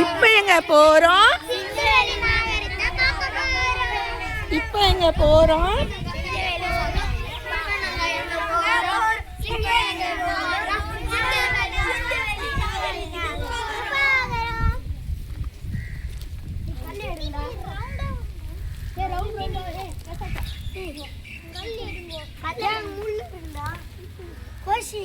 இப்போ எங்க போறோம் சிந்துவெளி நாகரிகத்தை போறோம். இப்போ எங்க போறோம் சிந்துவெளி நாகரிகம். இப்ப நாங்க எங்க போறோம்? சிந்துவெளி போறோம். சிந்துவெளி சிந்துவெளி நாகரிகம் பார்க்கறோம். கல்யாணம் முள்ளு இருந்தா கோஷி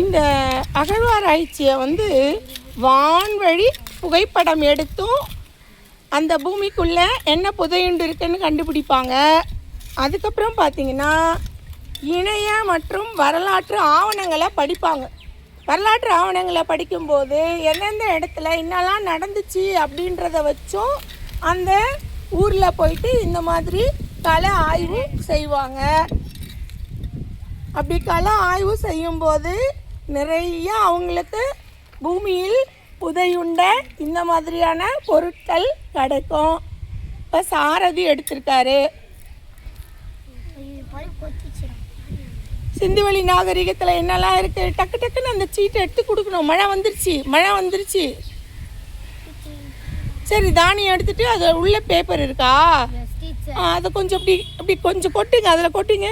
இந்த அகழ்வாராய்ச்சியை வந்து வான்வழி புகைப்படம் எடுத்தும் அந்த பூமிக்குள்ளே என்ன புதையுண்டு இருக்குன்னு கண்டுபிடிப்பாங்க. அதுக்கப்புறம் பார்த்தீங்கன்னா இணைய மற்றும் வரலாற்று ஆவணங்களை படிப்பாங்க. வரலாற்று ஆவணங்களை படிக்கும்போது எந்தெந்த இடத்துல என்னெல்லாம் நடந்துச்சு அப்படின்றத வச்சும் அந்த ஊரில் போயிட்டு இந்த மாதிரி கள ஆய்வு செய்வாங்க. அப்படி கள ஆய்வு செய்யும்போது நிறைய அவங்களுக்கு பூமியில் புதையுண்ட இந்த மாதிரியான பொருட்கள் கிடைக்கும். இப்போ சாரதி எடுத்திருக்காரு. சிந்துவெளி நாகரிகத்தில் என்னெல்லாம் இருக்குது டக்கு டக்குன்னு அந்த சீட்டை எடுத்து கொடுக்கணும். மழை வந்துருச்சு மழை வந்துருச்சு. சரி தானியம் எடுத்துட்டு அது உள்ள பேப்பர் இருக்கா? அதை கொஞ்சம் அப்படி அப்படி கொஞ்சம் கொட்டுங்க. அதில் கொட்டுங்க.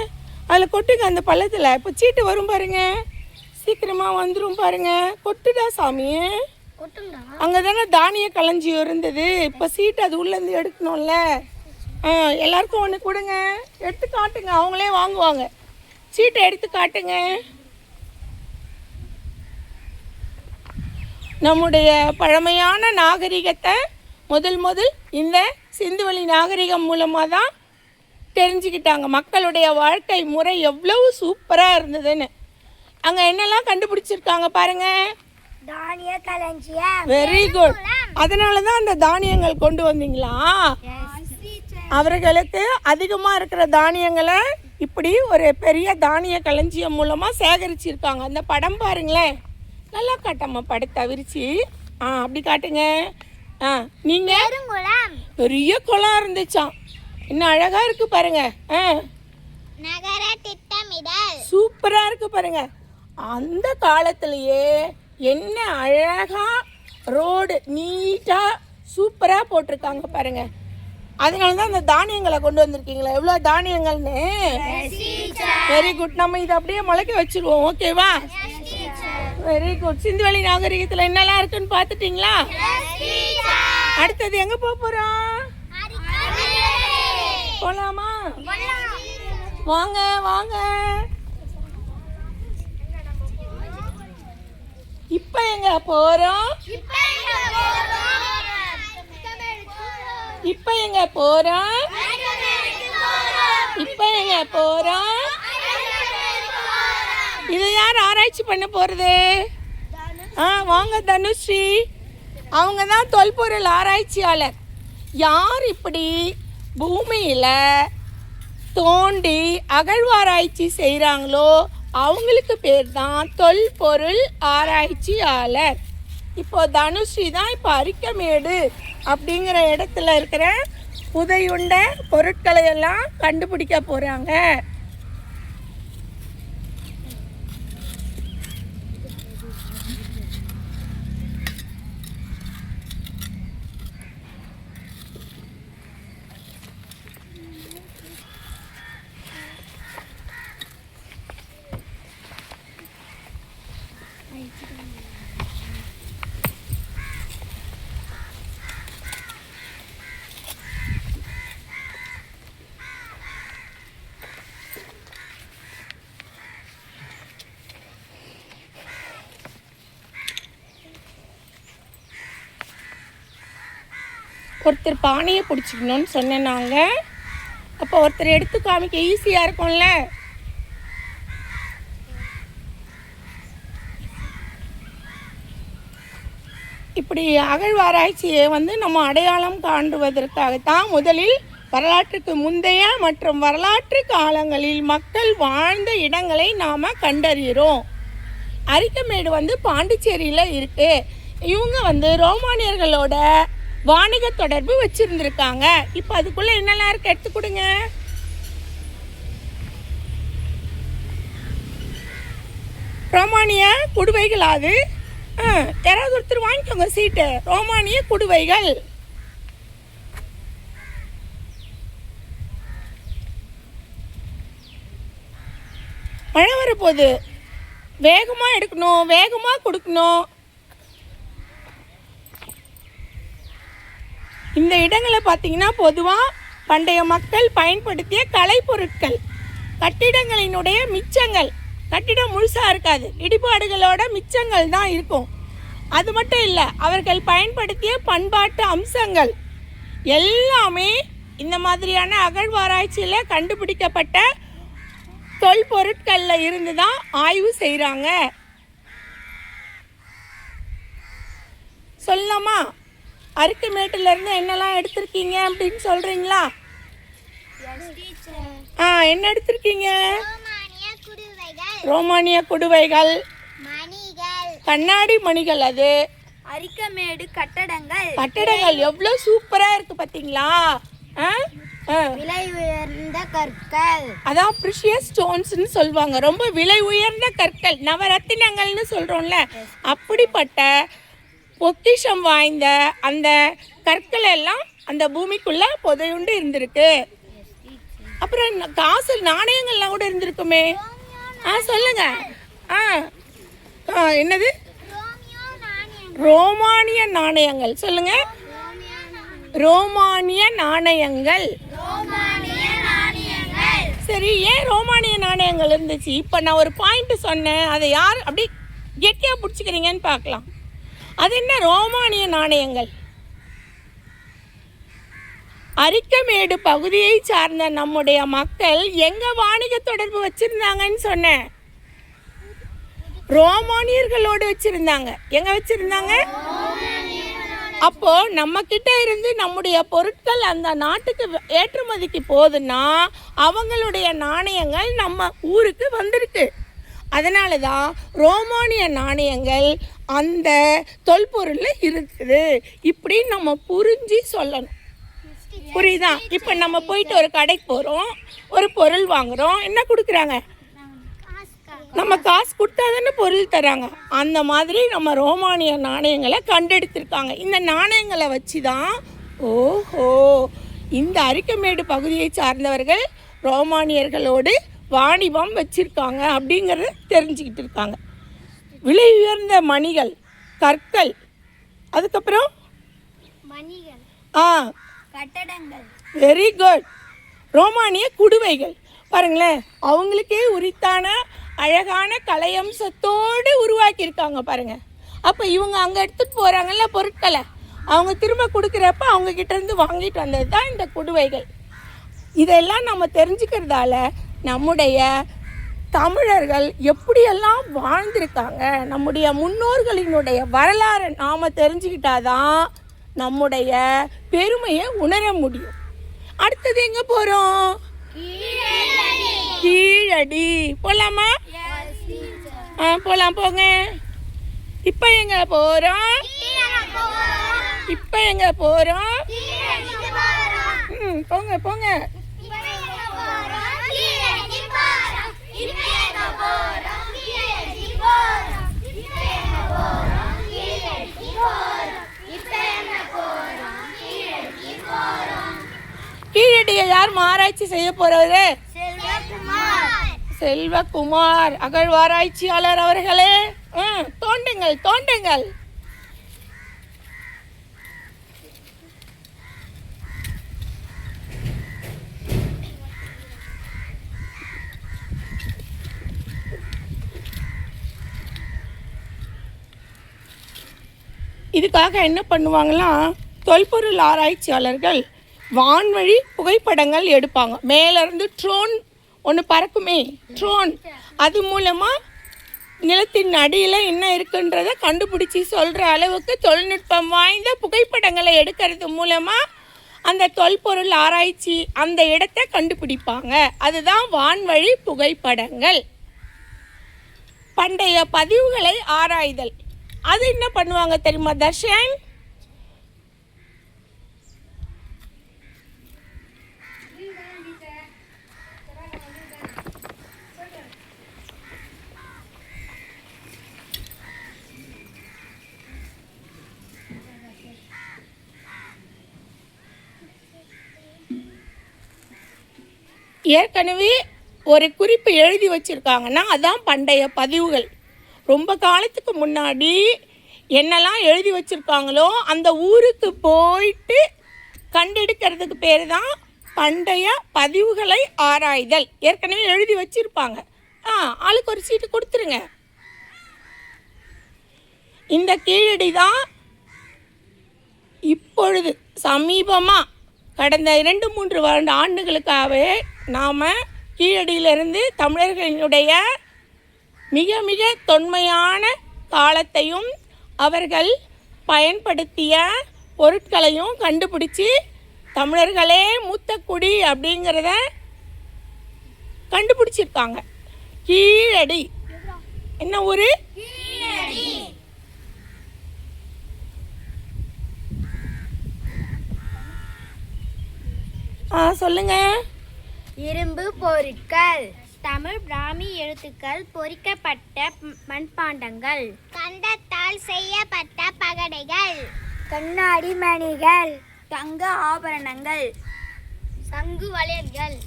அதில் கொட்டுங்க அந்த பள்ளத்தில். இப்போ சீட்டு வரும் பாருங்கள் சீக்கிரமாக வந்துடும் பாருங்க. கொட்டுடா சாமி. அங்கே தானே தானிய களஞ்சியம் இருந்தது. இப்போ சீட்டு அது உள்ளேருந்து எடுக்கணும்ல. ஆ எல்லாருக்கும் ஒன்று கொடுங்க. எடுத்து காட்டுங்க. அவங்களே வாங்குவாங்க. சீட்டை எடுத்து காட்டுங்க. நம்முடைய பழமையான நாகரிகத்தை முதல் முதல் இந்த சிந்துவெளி நாகரிகம் மூலமாக தான் தெரிஞ்சுக்கிட்டாங்க. மக்களுடைய வாழ்க்கை முறை எவ்வளவு சூப்பராக இருந்ததுன்னு. அங்கே என்னெல்லாம் கண்டுபிடிச்சிருக்காங்க பாருங்க. தானிய களஞ்சிய வெரி குட் அதனால தான் அந்த தானியங்கள் கொண்டு வந்தீங்களா? அவர்களுக்கு அதிகமாக இருக்கிற தானியங்களை இப்படி ஒரு பெரிய தானிய களஞ்சியம் மூலமாக சேகரிச்சிருக்காங்க. அந்த படம் பாருங்களேன். நல்லா காட்டம்மா படத்தை விரிச்சு ஆ அப்படி காட்டுங்க. ஆ நீங்கள் பெரிய குளம் இருந்துச்சாம். இன்னும் அழகாக இருக்கு பாருங்க. ஆ. சூப்பராக இருக்கு பாருங்க. அந்த காலத்திலேயே என்ன அழகா ரோடு நீட்டாக சூப்பராக போட்டிருக்காங்க பாருங்க. அதனால தான் அந்த தானியங்களை கொண்டு வந்திருக்கீங்களா. எவ்வளோ தானியங்கள்னு. வெரி குட் நம்ம இதை அப்படியே முளைக்க வச்சிருவோம். ஓகேவா வெரி குட் சிந்துவெளி நாகரிகத்தில் என்னெல்லாம் இருக்குன்னு பார்த்துட்டிங்களா? அடுத்தது எங்கே போக போகிறோம் போகலாமா வாங்க வாங்க. இப்போ எங்க போகிறோம் இப்போ எங்க போகிறோம் இப்போ எங்க போகிறோம் இதை யார் ஆராய்ச்சி பண்ண போகிறது ஆ வாங்க தனுஸ்ரீ. அவங்க தான் தொல்பொருள் ஆராய்ச்சியாளர். யார் இப்படி பூமியில் தோண்டி அகழ்வாராய்ச்சி செய்கிறாங்களோ அவங்களுக்கு பேர் தான் தொல்பொருள் ஆராய்ச்சியாளர். இப்போ தனுஸ்ரீ தான் இப்போ அரிக்கமேடு அப்படிங்கிற இடத்துல இருக்கிற புதையுண்ட பொருட்களை எல்லாம் கண்டுபிடிக்க போகிறாங்க ஒருத்தர் பானையை பிடிச்சிக்கணும்னு சொன்னேன் நாங்கள் அப்போ ஒருத்தர் எடுத்து காமிக்க ஈஸியாக இருக்கும்ல. இப்படி அகழ்வாராய்ச்சியை வந்து நம்ம அடையாளம் காண்டுவதற்காகத்தான் முதலில் வரலாற்றுக்கு முந்தைய மற்றும் வரலாற்று காலங்களில் மக்கள் வாழ்ந்த இடங்களை நாம் கண்டறிகிறோம். அரிக்கமேடு வந்து பாண்டிச்சேரியில் இருக்கு. இவங்க வந்து ரோமானியர்களோட வாணிக தொடர்பு வச்சிருந்திருக்காங்க. இப்போ அதுக்குள்ள என்னெல்லாம் இருக்கு? எடுத்து கொடுங்க. ரோமானிய குடுவைகள் அது. யாராவது ஒருத்தர் வாங்கிக்கோங்க சீட்டு. ரோமானிய குடுவைகள். மழை வரப்போகுது. வேகமாக எடுக்கணும் வேகமாக கொடுக்கணும். இந்த இடங்களை பார்த்தீங்கன்னா பொதுவாக பண்டைய மக்கள் பயன்படுத்திய கலைப்பொருட்கள். கட்டிடங்களினுடைய மிச்சங்கள். கட்டிடம் முழுசாக இருக்காது. இடிபாடுகளோட மிச்சங்கள் தான் இருக்கும். அது மட்டும் இல்லை அவர்கள் பயன்படுத்திய பண்பாட்டு அம்சங்கள். எல்லாமே இந்த மாதிரியான அகழ்வாராய்ச்சியில் கண்டுபிடிக்கப்பட்ட தொல்பொருட்களில் இருந்து தான் ஆய்வு செய்கிறாங்க சொல்லலாமா அருக்குமேட்டுல இருந்து என்னெல்லாம் எடுத்திருக்கீங்க அப்படின்னு சொல்கிறீங்களா ஆ என்ன எடுத்திருக்கீங்க? ரோமானிய குடுவைகள். கண்ணாடி மணிகள் அது. அரிக்கமேடு கட்டடங்கள். கட்டடங்கள் எவ்வளோ சூப்பராக இருக்கு பார்த்தீங்களா விலை உயர்ந்த கற்கள். அதான் ப்ரிஷியஸ் ஸ்டோன்ஸ்னு சொல்லுவாங்க. ரொம்ப விலை உயர்ந்த கற்கள். நவரத்தினங்கள்னு சொல்கிறோம்ல அப்படிப்பட்ட பொக்கிஷம் வாய்ந்த அந்த கற்கள் எல்லாம் அந்த பூமிக்குள்ளே புதையுண்டு இருந்திருக்கு. அப்புறம் காசு நாணயங்கள்லாம் கூட இருந்திருக்குமே. ஆ சொல்லுங்க. ஆ ஆ என்னது? ரோமானிய நாணயங்கள். சொல்லுங்க. ரோமானிய நாணயங்கள். ரோமானிய நாணயங்கள் சரி ஏன் ரோமானிய நாணயங்கள் இருந்துச்சு? இப்போ நான் ஒரு பாயிண்ட் சொன்னேன். அதை யார் அப்படி கெட்டியாக பிடிச்சிக்கிறீங்கன்னு பார்க்கலாம். அது என்ன ரோமானிய நாணயங்கள்? அரிக்கமேடு பகுதியை சார்ந்த நம்முடைய மக்கள் எங்க வாணிக தொடர்பு வச்சிருந்தாங்கன்னு சொன்னேன். ரோமானியர்களோடு வச்சிருந்தாங்க. எங்க வச்சிருந்தாங்க? அப்போ நம்ம கிட்ட இருந்து நம்முடைய பொருட்கள் அந்த நாட்டுக்கு ஏற்றுமதிக்கு போகுதுன்னா அவங்களுடைய நாணயங்கள் நம்ம ஊருக்கு வந்திருக்கு. அதனால தான் ரோமானிய நாணயங்கள் அந்த தொல்பொருளில் இருக்குது. இப்படி நம்ம புரிஞ்சு சொல்லணும். புரியுதா? இப்போ நம்ம போயிட்டு ஒரு கடைக்கு போகிறோம் ஒரு பொருள் வாங்குகிறோம் என்ன கொடுக்குறாங்க? நம்ம காசு கொடுத்தா தானே பொருள் தராங்க. அந்த மாதிரி நம்ம ரோமானிய நாணயங்களை கண்டெடுத்திருக்காங்க. இந்த நாணயங்களை வச்சு தான் ஓஹோ இந்த அரிக்கமேடு பகுதியை சார்ந்தவர்கள் ரோமானியர்களோடு வாணிபம் வச்சிருக்காங்க அப்படிங்கிறத தெரிஞ்சுக்கிட்டு இருக்காங்க. விலை உயர்ந்த மணிகள் கற்கள் அதுக்கப்புறம் மணிகள் ஆ கட்டடங்கள். வெரி குட் ரோமானிய குடுவைகள். பாருங்களேன் அவங்களுக்கே உரித்தான அழகான கலையம்சத்தோடு உருவாக்கியிருக்காங்க பாருங்க. அப்போ இவங்க அங்கே எடுத்துகிட்டு போகிறாங்கல்ல பொருட்களை. அவங்க திரும்ப கொடுக்குறப்ப அவங்க கிட்ட இருந்து வாங்கிட்டு வந்தது தான் இந்த குடுவைகள். இதெல்லாம் நம்ம தெரிஞ்சுக்கிறதால நம்முடைய தமிழர்கள் எப்படியெல்லாம் வாழ்ந்திருக்காங்க நம்முடைய முன்னோர்களினுடைய வரலாறை நாம் தெரிஞ்சுக்கிட்டாதான் நம்முடைய பெருமையை உணர முடியும். அடுத்தது எங்கே போகிறோம் கீழடி. போகலாமா ஆ போகலாம் போங்க. இப்போ எங்கே போகிறோம் இப்போ எங்கே போகிறோம் ம் போங்க போங்க. கீழடியை யார் ஆராய்ச்சி செய்ய போறவரு? செல்வகுமார். அகழ்வாராய்ச்சியாளர் அவர்களே. தோண்டுங்கள் தோண்டுங்கள். இதுக்காக என்ன பண்ணுவாங்கன்னா தொல்பொருள் ஆராய்ச்சியாளர்கள் வான்வழி புகைப்படங்கள் எடுப்பாங்க. மேலேருந்து ட்ரோன் ஒன்று பறக்குமே ட்ரோன். அது மூலமாக நிலத்தின் அடியில் என்ன இருக்குன்றதை கண்டுபிடிச்சி சொல்கிற அளவுக்கு தொழில்நுட்பம் வாய்ந்த புகைப்படங்களை எடுக்கிறது மூலமாக அந்த தொல்பொருள் ஆராய்ச்சி அந்த இடத்தை கண்டுபிடிப்பாங்க. அதுதான் வான்வழி புகைப்படங்கள். பண்டைய பதிவுகளை ஆராய்தல். அது என்ன பண்ணுவாங்க தெரியுமா தர்ஷன்? ஏற்கனவே ஒரு குறிப்பு எழுதி வச்சுருக்காங்கன்னா அதான் பண்டைய பதிவுகள். ரொம்ப காலத்துக்கு முன்னாடி என்னெல்லாம் எழுதி வச்சுருக்காங்களோ அந்த ஊருக்கு போயிட்டு கண்டெடுக்கிறதுக்கு பேர் தான் பண்டைய பதிவுகளை ஆராய்தல். ஏற்கனவே எழுதி வச்சுருப்பாங்க. ஆ ஆளுக்கு ஒரு சீட்டு கொடுத்துருங்க. இந்த கீழடி தான் இப்பொழுது சமீபமாக கடந்த இரண்டு மூன்று வருட ஆண்டுகளுக்காகவே நாம் கீழடியிலிருந்து தமிழர்களினுடைய மிக மிக தொன்மையான காலத்தையும் அவர்கள் பயன்படுத்திய பொருட்களையும் கண்டுபிடிச்சி தமிழர்களே மூத்த குடி அப்படிங்கிறத கண்டுபிடிச்சிருக்காங்க. கீழடி. என்ன ஊர்? ஆ சொல்லுங்கள் இரும்பு பொருட்கள். தமிழ் பிராமி எழுத்துக்கள் பொறிக்கப்பட்ட ம்- மண்பாண்டங்கள். கண்டத்தால் செய்யப்பட்ட பகடைகள். கண்ணாடி மணிகள். தங்க ஆபரணங்கள். சங்கு வளையல்கள்.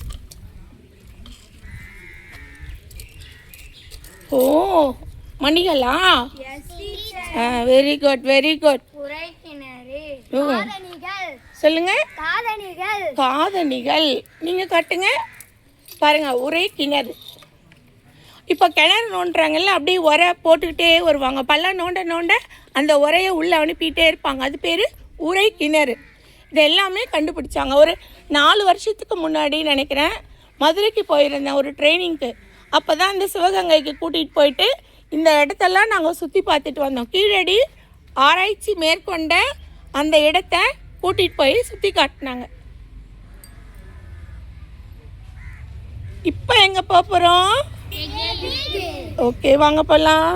ஓ மணிகளா? வெரி குட் வெரி குட் சொல்லுங்க. காதணிகள். காதணிகள். நீங்க காட்டுங்க. பாருங்கள் ஒரே கிணறு. இப்போ கிணறு நோண்டுறாங்கல்ல அப்படியே உரை போட்டுக்கிட்டே வருவாங்க. பள்ளம் நோண்ட நோண்ட அந்த உரையை உள்ளே அனுப்பிட்டே இருப்பாங்க. அது பேர் உரை கிணறு. இது எல்லாமே கண்டுபிடிச்சாங்க. ஒரு நாலு வருஷத்துக்கு முன்னாடி நினைக்கிறேன் மதுரைக்கு போயிருந்தேன் ஒரு ட்ரைனிங்க்கு. அப்போ தான் இந்த சிவகங்கைக்கு கூட்டிகிட்டு போயிட்டு இந்த இடத்தெல்லாம் நாங்கள் சுற்றி பார்த்துட்டு வந்தோம். கீழடி ஆராய்ச்சி மேற்கொண்ட அந்த இடத்த கூட்டிகிட்டு போய் சுற்றி காட்டினாங்க. இப்போ எங்கே போக போகிறோம் ஓகே வாங்க போகலாம்